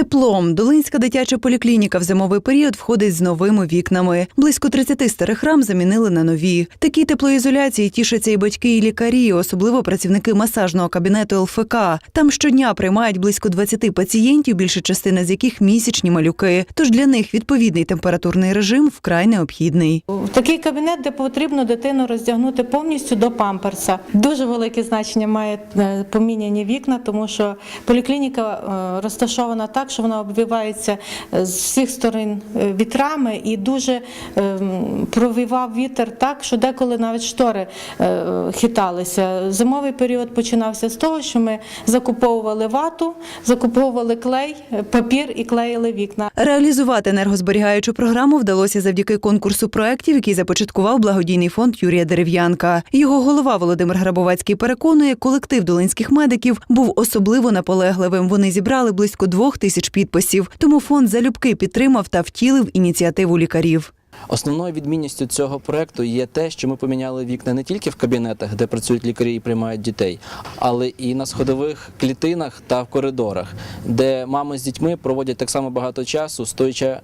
теплом. Долинська дитяча поліклініка в зимовий період входить з новими вікнами. Близько 30 старих рам замінили на нові. Такій теплоізоляції тішаться і батьки, і лікарі, особливо працівники масажного кабінету ЛФК. Там щодня приймають близько 20 пацієнтів, більша частина з яких місячні малюки. Тож для них відповідний температурний режим вкрай необхідний. Такий кабінет, де потрібно дитину роздягнути повністю до памперса. Дуже велике значення має е, поміняні вікна, тому що поліклініка е, розташована так, що вона обвивається е, з всіх сторон е, вітрами і дуже е, м, провівав вітер так, що деколи навіть штори е, хиталися. Зимовий період починався з того, що ми закуповували вату, закуповували клей, папір і клеїли вікна. Реалізувати енергозберігаючу програму вдалося завдяки конкурсу проєктів, який започаткував благодійний фонд Юрія Дерев'янка. Його голова Володимир Грабовецький переконує, колектив долинських медиків був особливо наполегливим. Вони зібрали близько двох тисяч підписів. Тому фонд залюбки підтримав та втілив ініціативу лікарів. Основною відмінністю цього проекту є те, що ми поміняли вікна не тільки в кабінетах, де працюють лікарі і приймають дітей, але і на сходових клітинах та в коридорах, де мами з дітьми проводять так само багато часу,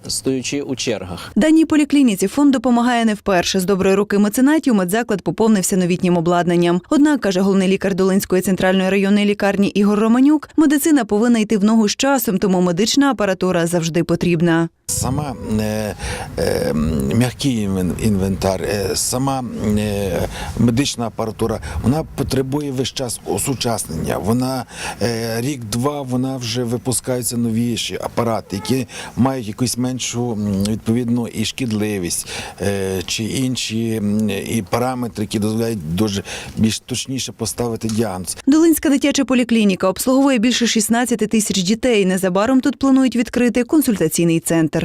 стоячи у чергах. Даній поліклініці фонд допомагає не вперше. З доброї руки меценатів медзаклад поповнився новітнім обладнанням. Однак, каже головний лікар Долинської центральної районної лікарні Ігор Романюк, медицина повинна йти в ногу з часом, тому медична апаратура завжди потрібна. Сама е, е, м'який інвентар, е, сама е, медична апаратура, вона потребує весь час осучаснення. Вона е, рік-два вона вже випускаються новіші апарати, які мають якусь меншу відповідну і шкідливість, е, чи інші і параметри, які дозволяють дуже більш точніше поставити діагноз. Долинська дитяча поліклініка обслуговує більше 16 тисяч дітей. Незабаром тут планують відкрити консультаційний центр.